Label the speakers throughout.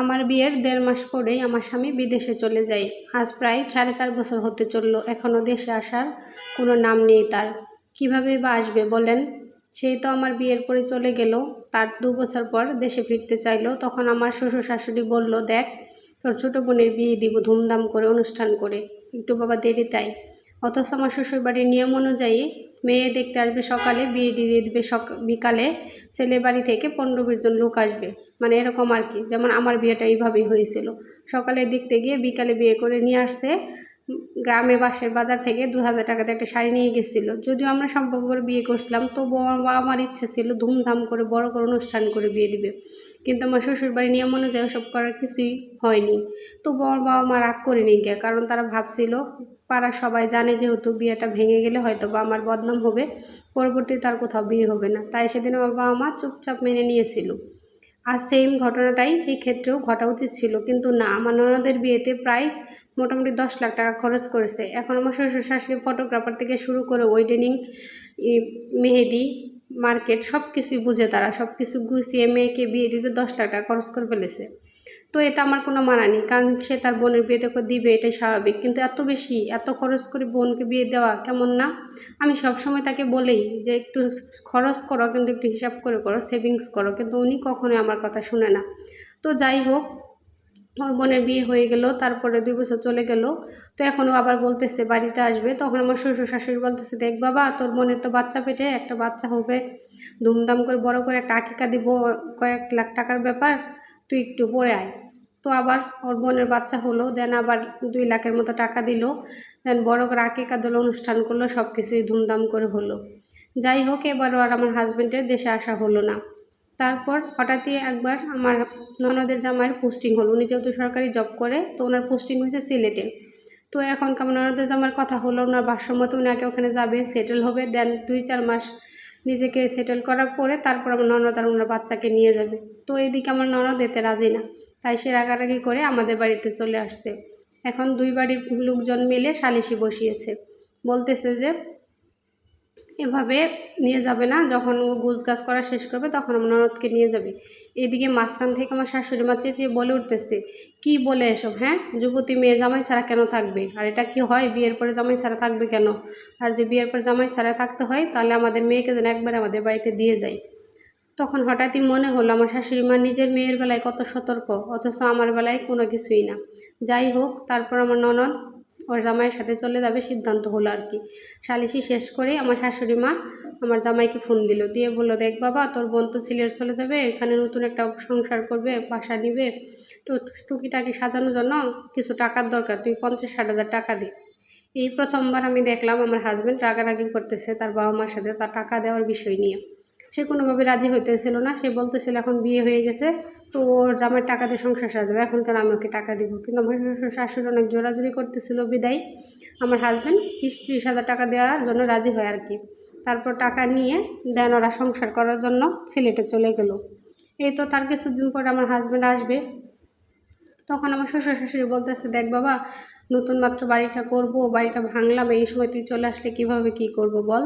Speaker 1: আমার বিয়ের দেড় মাস পরেই আমার স্বামী বিদেশে চলে যায়। আজ প্রায় সাড়ে চার বছর হতে চলল, এখনও দেশে আসার কোনো নাম নেই তার। কীভাবে বা আসবে বলেন? সেই তো আমার বিয়ের পরে চলে গেল, তার দু বছর পর দেশে ফিরতে চাইলো। তখন আমার শ্বশুর শাশুড়ি বলল, দেখ, তোর ছোটো বোনের বিয়ে দিব ধুমধাম করে অনুষ্ঠান করে। একটু বাবা দেরি তাই। অথচ আমার শ্বশুরবাড়ির নিয়ম অনুযায়ী মেয়ে দেখতে আসবে সকালে, বিয়ে দিয়ে দিবে সক, বিকালে ছেলে বাড়ি থেকে পনেরো বিশ জন লোক আসবে। মানে এরকম আর কি। যেমন আমার বিয়েটা এইভাবেই হয়েছিল। সকালে দেখতে গিয়ে বিকালে বিয়ে করে নিয়ে আসছে। গ্রামে বাসের বাজার থেকে দু হাজার টাকাতে একটা শাড়ি নিয়ে গেছিল। যদিও আমরা সম্পর্ক করে বিয়ে করছিলাম, তবুও আমার আমার ইচ্ছে ছিল ধুমধাম করে বড় করে অনুষ্ঠান করে বিয়ে দিবে। কিন্তু আমার শ্বশুরবাড়ির নিয়ম অনুযায়ী সব করার কিছুই হয়নি। তো আমার বাবা মা রাগ করেনি কে কারণ তারা ভাবছিল, পাড়ার সবাই জানে যেহেতু বিয়েটা ভেঙে গেলে হয়তো বা আমার বদনাম হবে, পরবর্তীতে তার কোথাও বিয়ে হবে না। তাই সেদিন আমার বাবা মা চুপচাপ মেনে নিয়েছিল। আর সেম ঘটনাটাই এই ক্ষেত্রেও ঘটা উচিত ছিল। কিন্তু না, আমার ননদের বিয়েতে প্রায় মোটামুটি দশ লাখ টাকা খরচ করেছে। এখন আমার শ্বশুর শাশুড়ি ফটোগ্রাফার থেকে শুরু করে ওয়েডিং মেহেদি মার্কেট সব কিছুই বুঝে তারা। সব কিছু গুছিয়ে মেয়েকে বিয়ে দিতে দশ লাখ টাকা খরচ করে ফেলেছে। তো এটা আমার কোনো মানা নেই, কারণ সে তার বোনের বিয়েতে দিবে, এটাই স্বাভাবিক। কিন্তু এত বেশি, এত খরচ করে বোনকে বিয়ে দেওয়া কেমন না? আমি সবসময় তাকে বলেই যে একটু খরচ করো, কিন্তু একটু হিসাব করে করো সেভিংস করো, কিন্তু উনি কখনোই আমার কথা শুনে না। তো যাই হোক আমার বোনের বিয়ে হয়ে গেল, তারপরে দুই বছর চলে গেল। তো এখনও আবার বলতেছে বাড়িতে আসবে, তখন আমার শ্বশুর শাশুড়ি বলতেছে, দেখ বাবা, তোর বোনের তো বাচ্চা পেটে, একটা বাচ্চা হবে। ধুমধাম করে বড় করে একটা আকিকা দিব, কয়েক লাখ টাকার ব্যাপার, তুই একটু পরে আয়। তো আবার ওর বোনের বাচ্চা হলো দেন আবার দুই লাখের মতো টাকা দিল দেন বড় করে আকিকা দিল অনুষ্ঠান করল সব কিছুই ধুমধাম করে হলো। যাই হোক এবারও আর আমার হাজব্যান্ডের দেশে আসা হলো না। তারপর হঠাৎই একবার আমার ননদের জামাইয়ের পোস্টিং হলো। উনি যেহেতু সরকারি জব করে, তো ওনার পোস্টিং হয়েছে সিলেটে। তো এখন কেমন ননদের জামার কথা হলো, ওনার ভাষ্যমতো উনাকে ওখানে যাবে সেটেল হবে দেন দুই চার মাস নিজেকে সেটেল করার পরে তারপর আমার ননদ আর ওনার বাচ্চাকে নিয়ে যাবে। তো এদিকে আমার ননদ এতে রাজি না। তাই সে রাগারাগি করে আমাদের বাড়িতে চলে আসছে। এখন দুই বাড়ির লোকজন মিলে সালিশি বসিয়েছে। বলতেছে যে, এভাবে নিয়ে যাবে না, যখন ও গুজ গাছ করা শেষ করবে তখন আমার ননদকে নিয়ে যাবে। এদিকে মাঝখান থেকে আমার শাশুড়ি মা চেঁচিয়ে বলে উঠতেছে, কি বলে এসব হ্যাঁ? যুবতী মেয়ে জামাই ছাড়া কেন থাকবে? আর এটা কি হয়? বিয়ের পরে জামাই ছাড়া থাকবে কেন? আর যে বিয়ের পরে জামাই ছাড়া থাকতে হয়, তাহলে আমাদের মেয়েকে যেন একবার আমাদের বাড়িতে দিয়ে যায়। তখন হঠাৎই মনে হলো, আমার শাশুড়ি মা নিজের মেয়ের বেলায় কত সতর্ক, অথচ আমার বেলায় কোনো কিছুই না। যাই হোক, তারপর আমার ননদ ওর জামাইয়ের সাথে চলে যাবে, সিদ্ধান্ত হলো আর কি। সালিশি শেষ করে আমার শাশুড়ি মা আমার জামাইকে ফোন দিল, দিয়ে বলল, দেখ বাবা, তোর বোন তো ছেলের চলে যাবে, এখানে নতুন একটা সংসার করবে, বাসা নিবে। তো টুকিটাকি সাজানোর জন্য কিছু টাকার দরকার, তুই পঞ্চাশ ষাট হাজার টাকা দে। এই প্রথমবার আমি দেখলাম আমার হাজব্যান্ড রাগারাগি করতেছে, তার বাবা মার সাথে তার টাকা দেওয়ার বিষয় নিয়ে। সে কোনোভাবে রাজি হইতেছিল না, সে বলতেছিল এখন বিয়ে হয়ে গেছে, তো ওর জামার টাকা দিয়ে সংসার সাজাবে এখন কেন আমি ওকে টাকা দিব? কিন্তু আমার শ্বশুর শাশুড়ি অনেক জোরাজুরি করতেছিল বিদায়। আমার হাজব্যান্ড বিশ ত্রিশ হাজার টাকা দেওয়ার জন্য রাজি হয় আর কি। তারপর টাকা নিয়ে দেন ওরা সংসার করার জন্য সিলেটে চলে গেল। এই তো তার কিছুদিন পর আমার হাজব্যান্ড আসবে। তখন আমার শ্বশুর শাশুড়ি বলতেছে, দেখ বাবা নতুন মাত্র বাড়িটা করব, বাড়িটা ভাঙলাম, এই সময় তুই চলে আসলে কীভাবে কি করব বল?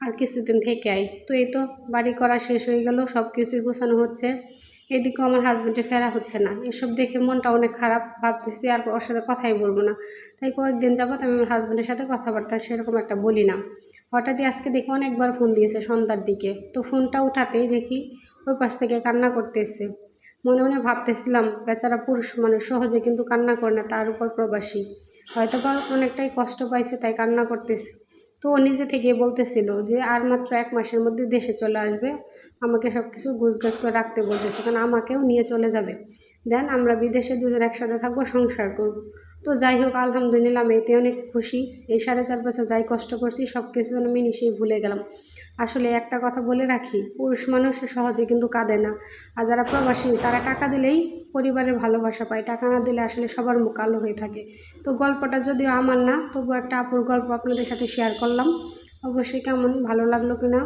Speaker 1: আর কিছুদিন থেকে আয়। তো এই তো বাড়ি করা শেষ হয়ে গেল সব কিছুই গোছানো হচ্ছে। এদিকেও আমার হাজব্যান্ডে ফেরা হচ্ছে না। এসব দেখে মনটা অনেক খারাপ, ভাবতেছি আর ওর সাথে কথাই বলব না। তাই কয়েকদিন যাবত আমি আমার হাজব্যান্ডের সাথে কথাবার্তা সেরকম একটা বলি না। হঠাৎই আজকে দেখি অনেকবার ফোন দিয়েছে সন্ধ্যার দিকে। তো ফোনটা উঠাতেই দেখি ওই পাশ থেকে কান্না করতেছে। মনে মনে ভাবতেছিলাম, বেচারা পুরুষ মানুষ সহজে কিন্তু কান্না করে না, তার উপর প্রবাসী। হয়তো বা অনেকটাই কষ্ট পাইছে, তাই কান্না করতেছে। তো ও নিজে থেকে বলতেছিল যে, আর মাত্র এক মাসের মধ্যে দেশে চলে আসবে। আমাকে সব কিছু গুছগাছ করে রাখতে বলতেছে, কারণ আমাকেও নিয়ে চলে যাবে। দেন আমরা বিদেশে দুজন একসাথে থাকব, সংসার করব। তো যাই হোক, আলহামদুলিল্লাহ, আমি এতে অনেক খুশি। এই সাড়ে চার বছর যাই কষ্ট করছি সব কিছু যেন আমি নিশেই ভুলে গেলাম। আসলে একটা কথা বলে রাখি, পুরুষ মানুষ সহজে কিন্তু কাঁদে না। আর যারা প্রবাসী, তারা টাকা দিলেই পরিবারের ভালোবাসা পায়। টাকা না দিলে আসলে সবার মুখ কালো হয়ে থাকে। তো গল্পটা যদিও আমার না তবু একটা আপুর গল্প আপনাদের সাথে শেয়ার করলাম। অবশ্যই কেমন, ভালো লাগল কিনা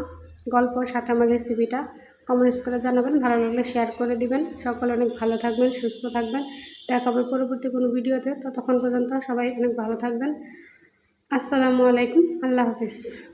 Speaker 1: গল্পর সাথে আমার রেসিপিটা কমেন্টস করে জানাবেন। ভালো লাগলে শেয়ার করে দিবেন। সকলে অনেক ভালো থাকবেন, সুস্থ থাকবেন। দেখা হবে পরবর্তী কোনো ভিডিওতে ততক্ষণ পর্যন্ত সবাই অনেক ভালো থাকবেন। আসসালামু আলাইকুম। আল্লাহ হাফিজ।